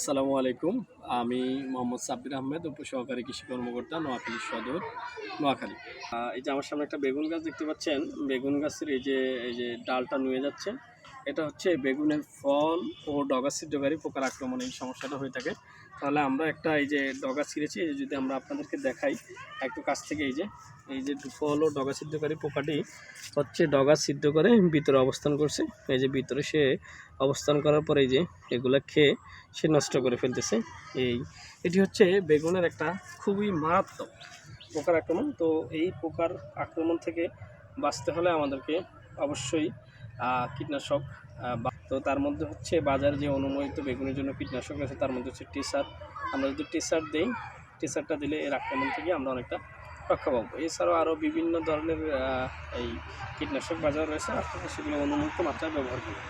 আসসালামু আলাইকুম। আমি মোহাম্মদ সাব্বির আহমেদ, উপসহকারী কৃষি কর্মকর্তা, নোয়াখালী সদর, নোয়াখালী। এই যে আমার সামনে একটা বেগুন গাছ দেখতে পাচ্ছেন। বেগুন গাছের এই যে এই যে ডালটা নুয়ে যাচ্ছে। এটা হচ্ছে বেগুনের ফল ও ডগা ছিদ্রকারী পোকার আক্রমণে, এই সমস্যাটা হয়ে থাকে। তাহলে আমরা একটা এই যে ডগা ছিঁড়েছি যদি আমরা আপনাদেরকে দেখাই, একটু কাছ থেকে এই যে এই যে ফল ও ডগা সিদ্ধকারী পোকাটি হচ্ছে ডগা সিদ্ধ করে ভিতরে অবস্থান করছে। এই যে ভিতরে সে অবস্থান করার পরে এই যে এগুলো খেয়ে সে নষ্ট করে ফেলতেছে। এই, এটি হচ্ছে বেগুনের একটা খুবই মারাত্মক পোকার আক্রমণ। তো এই পোকার আক্রমণ থেকে বাঁচতে হলে আমাদেরকে অবশ্যই কীটনাশক তো তার মধ্যে হচ্ছে বাজার যে অনুমোদিত বেগুনের জন্য কীটনাশক আছে তার মধ্যে হচ্ছে টিসার। আমরা যদি টিসার দিই, টিসারটা দিলে এর আক্রমণ থেকে আমরা অনেকটা রক্ষা পাবো। এছাড়াও আরও বিভিন্ন ধরনের এই কীটনাশক বাজার রয়েছে, আপনারা সেগুলো অনুমোদিত মাত্রায় ব্যবহার করবেন।